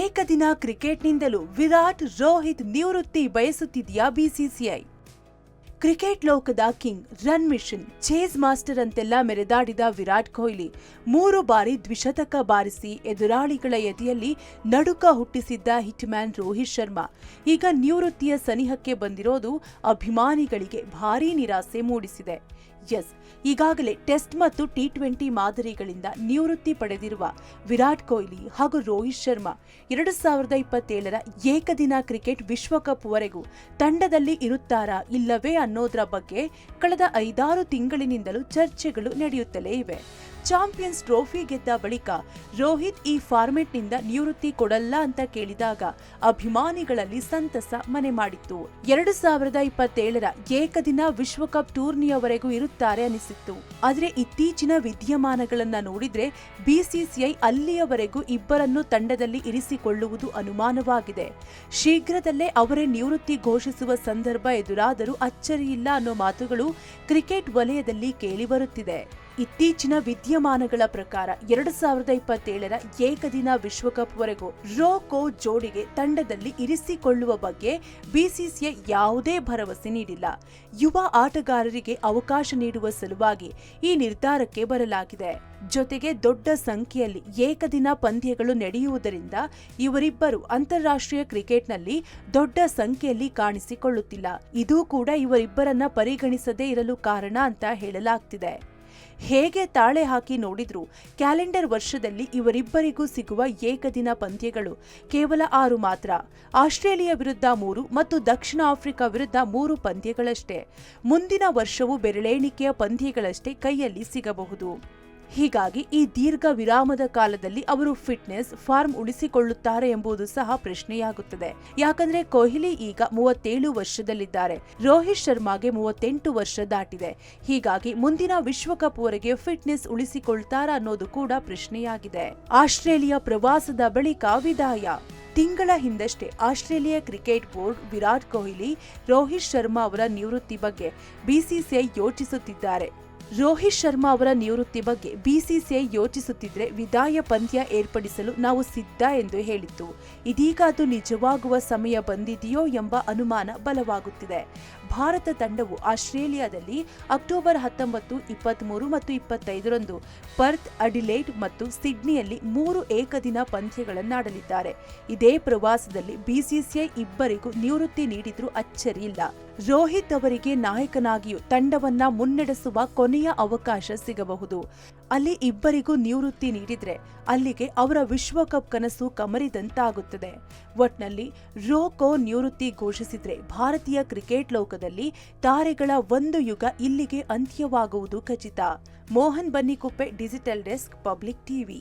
ಏಕದಿನ ಕ್ರಿಕೆಟ್ನಿಂದಲೂ ವಿರಾಟ್, ರೋಹಿತ್ ನಿವೃತ್ತಿ ಬಯಸುತ್ತಿದೆಯಾ ಬಿಸಿಸಿಐ ಕ್ರಿಕೆಟ್ ಲೋಕದ king run machine, chase master ಅಂತೆಲ್ಲ ಮೆರೆದಾಡಿದ ವಿರಾಟ್ ಕೊಹ್ಲಿ ಮೂರು ಬಾರಿ ದ್ವಿಶತಕ ಬಾರಿಸಿ ಎದುರಾಳಿಗಳ ಎದೆಯಲ್ಲಿ ನಡುಕ ಹುಟ್ಟಿಸಿದ್ದ ಹಿಟ್ಮ್ಯಾನ್ ರೋಹಿತ್ ಶರ್ಮಾ. ಈಗ ನಿವೃತ್ತಿಯ ಸನಿಹಕ್ಕೆ ಬಂದಿರೋದು ಅಭಿಮಾನಿಗಳಿಗೆ ಭಾರೀ ನಿರಾಸೆ ಮೂಡಿಸಿದೆ. ಎಸ್, ಈಗಾಗಲೇ ಟೆಸ್ಟ್ ಮತ್ತು ಟಿ ಟ್ವೆಂಟಿ ಮಾದರಿಗಳಿಂದ ನಿವೃತ್ತಿ ಪಡೆದಿರುವ ವಿರಾಟ್ ಕೊಹ್ಲಿ ಹಾಗೂ ರೋಹಿತ್ ಶರ್ಮಾ ಎರಡು ಸಾವಿರದ ಇಪ್ಪತ್ತೇಳರ ಏಕದಿನ ಕ್ರಿಕೆಟ್ ವಿಶ್ವಕಪ್ ವರೆಗೂ ತಂಡದಲ್ಲಿ ಇರುತ್ತಾರಾ ಇಲ್ಲವೇ ಅನ್ನೋದರ ಬಗ್ಗೆ ಕಳೆದ ಐದಾರು ತಿಂಗಳಿನಿಂದಲೂ ಚರ್ಚೆಗಳು ನಡೆಯುತ್ತಲೇ ಇವೆ. ಚಾಂಪಿಯನ್ಸ್ ಟ್ರೋಫಿ ಗೆದ್ದ ಬಳಿಕ ರೋಹಿತ್ ಈ ಫಾರ್ಮೆಟ್ನಿಂದ ನಿವೃತ್ತಿ ಕೊಡಲ್ಲ ಅಂತ ಕೇಳಿದಾಗ ಅಭಿಮಾನಿಗಳಲ್ಲಿ ಸಂತಸ ಮನೆ ಮಾಡಿತ್ತು. ಎರಡು ಸಾವಿರದ ಇಪ್ಪತ್ತೇಳರ ಏಕದಿನ ವಿಶ್ವಕಪ್ ಟೂರ್ನಿಯವರೆಗೂ ಇರುತ್ತಾರೆ ಅನಿಸಿತ್ತು. ಆದರೆ ಇತ್ತೀಚಿನ ವಿದ್ಯಮಾನಗಳನ್ನು ನೋಡಿದ್ರೆ ಬಿಸಿಸಿಐ ಅಲ್ಲಿಯವರೆಗೂ ಇಬ್ಬರನ್ನು ತಂಡದಲ್ಲಿ ಇರಿಸಿಕೊಳ್ಳುವುದು ಅನುಮಾನವಾಗಿದೆ. ಶೀಘ್ರದಲ್ಲೇ ಅವರೇ ನಿವೃತ್ತಿ ಘೋಷಿಸುವ ಸಂದರ್ಭ ಎದುರಾದರೂ ಅಚ್ಚರಿಯಿಲ್ಲ ಅನ್ನೋ ಮಾತುಗಳು ಕ್ರಿಕೆಟ್ ವಲಯದಲ್ಲಿ ಕೇಳಿಬರುತ್ತಿದೆ ಇತ್ತೀಚಿನ ವಿದ್ಯಮಾನಗಳ ಪ್ರಕಾರ ಎರಡು ಸಾವಿರದ ಇಪ್ಪತ್ತೇಳರ ಏಕದಿನ ವಿಶ್ವಕಪ್ವರೆಗೂ ರೋ ಕೋ ಜೋಡಿಗೆ ತಂಡದಲ್ಲಿ ಇರಿಸಿಕೊಳ್ಳುವ ಬಗ್ಗೆ ಬಿಸಿಸಿಐ ಯಾವುದೇ ಭರವಸೆ ನೀಡಿಲ್ಲ. ಯುವ ಆಟಗಾರರಿಗೆ ಅವಕಾಶ ನೀಡುವ ಸಲುವಾಗಿ ಈ ನಿರ್ಧಾರಕ್ಕೆ ಬರಲಾಗಿದೆ. ಜೊತೆಗೆ ದೊಡ್ಡ ಸಂಖ್ಯೆಯಲ್ಲಿ ಏಕದಿನ ಪಂದ್ಯಗಳು ನಡೆಯುವುದರಿಂದ ಇವರಿಬ್ಬರು ಅಂತಾರಾಷ್ಟ್ರೀಯ ಕ್ರಿಕೆಟ್ನಲ್ಲಿ ದೊಡ್ಡ ಸಂಖ್ಯೆಯಲ್ಲಿ ಕಾಣಿಸಿಕೊಳ್ಳುತ್ತಿಲ್ಲ. ಇದೂ ಕೂಡ ಇವರಿಬ್ಬರನ್ನ ಪರಿಗಣಿಸದೇ ಇರಲು ಕಾರಣ ಅಂತ ಹೇಳಲಾಗ್ತಿದೆ. ಹೇಗೆ ತಾಳೆ ಹಾಕಿ ನೋಡಿದ್ರು ಕ್ಯಾಲೆಂಡರ್ ವರ್ಷದಲ್ಲಿ ಇವರಿಬ್ಬರಿಗೂ ಸಿಗುವ ಏಕದಿನ ಪಂದ್ಯಗಳು ಕೇವಲ ಆರು ಮಾತ್ರ. ಆಸ್ಟ್ರೇಲಿಯಾ ವಿರುದ್ಧ ಮೂರು ಮತ್ತು ದಕ್ಷಿಣ ಆಫ್ರಿಕಾ ವಿರುದ್ಧ ಮೂರು ಪಂದ್ಯಗಳಷ್ಟೇ. ಮುಂದಿನ ವರ್ಷವೂ ಬೆರಳೆಣಿಕೆಯ ಪಂದ್ಯಗಳಷ್ಟೇ ಕೈಯಲ್ಲಿ ಸಿಗಬಹುದು. ಹೀಗಾಗಿ ಈ ದೀರ್ಘ ವಿರಾಮದ ಕಾಲದಲ್ಲಿ ಅವರು ಫಿಟ್ನೆಸ್ ಫಾರ್ಮ್ ಉಳಿಸಿಕೊಳ್ಳುತ್ತಾರೆ ಎಂಬುದು ಸಹ ಪ್ರಶ್ನೆಯಾಗುತ್ತದೆ. ಯಾಕಂದ್ರೆ ಕೊಹ್ಲಿ ಈಗ ಮೂವತ್ತೇಳು ವರ್ಷದಲ್ಲಿದ್ದಾರೆ. ರೋಹಿತ್ ಶರ್ಮಾಗೆ ಮೂವತ್ತೆಂಟು ವರ್ಷ ದಾಟಿದೆ. ಹೀಗಾಗಿ ಮುಂದಿನ ವಿಶ್ವಕಪ್ ವರೆಗೆ ಫಿಟ್ನೆಸ್ ಉಳಿಸಿಕೊಳ್ತಾರಾ ಅನ್ನೋದು ಕೂಡ ಪ್ರಶ್ನೆಯಾಗಿದೆ. ಆಸ್ಟ್ರೇಲಿಯಾ ಪ್ರವಾಸದ ಬಳಿಕ ವಿದಾಯ. ತಿಂಗಳ ಹಿಂದಷ್ಟೇ Australia cricket board Virat Kohli, Rohit Sharma ಅವರ ನಿವೃತ್ತಿ ಬಗ್ಗೆ ಬಿಸಿಸಿಐ ಯೋಚಿಸುತ್ತಿದ್ದಾರೆ. ರೋಹಿತ್ ಶರ್ಮಾ ಅವರ ನಿವೃತ್ತಿ ಬಗ್ಗೆ ಬಿಸಿಸಿಐ ಯೋಚಿಸುತ್ತಿದ್ರೆ ವಿದಾಯ ಪಂದ್ಯ ಏರ್ಪಡಿಸಲು ನಾವು ಸಿದ್ಧ ಎಂದು ಹೇಳಿತ್ತು. ಇದೀಗ ಅದು ನಿಜವಾಗುವ ಸಮಯ ಬಂದಿದೆಯೋ ಎಂಬ ಅನುಮಾನ ಬಲವಾಗುತ್ತಿದೆ. ಭಾರತ ತಂಡವು ಆಸ್ಟ್ರೇಲಿಯಾದಲ್ಲಿ ಅಕ್ಟೋಬರ್ ಹತ್ತೊಂಬತ್ತು, ಇಪ್ಪತ್ಮೂರು ಮತ್ತು ಇಪ್ಪತ್ತೈದರಂದು ಪರ್ತ್, ಅಡಿಲೇಡ್ ಮತ್ತು ಸಿಡ್ನಿಯಲ್ಲಿ ಮೂರು ಏಕದಿನ ಪಂದ್ಯಗಳನ್ನಾಡಲಿದ್ದಾರೆ. ಇದೇ ಪ್ರವಾಸದಲ್ಲಿ ಬಿಸಿಸಿಐ ಇಬ್ಬರಿಗೂ ನಿವೃತ್ತಿ ನೀಡಿದ್ರೂ ಅಚ್ಚರಿಯಿಲ್ಲ. ರೋಹಿತ್ ಅವರಿಗೆ ನಾಯಕನಾಗಿಯೂ ತಂಡವನ್ನ ಮುನ್ನಡೆಸುವ ಕೊನೆಯ ಅವಕಾಶ ಸಿಗಬಹುದು. ಅಲ್ಲಿ ಇಬ್ಬರಿಗೂ ನಿವೃತ್ತಿ ನೀಡಿದ್ರೆ ಅಲ್ಲಿಗೆ ಅವರ ವಿಶ್ವಕಪ್ ಕನಸು ಕಮರಿದಂತಾಗುತ್ತದೆ. ಒಟ್ನಲ್ಲಿ, ರೋಕೋ ನಿವೃತ್ತಿ ಘೋಷಿಸಿದ್ರೆ ಭಾರತೀಯ ಕ್ರಿಕೆಟ್ ಲೋಕದಲ್ಲಿ ತಾರೆಗಳ ಒಂದು ಯುಗ ಇಲ್ಲಿಗೆ ಅಂತ್ಯವಾಗುವುದು ಖಚಿತ. Mohan Bannikuppe digital desk public TV.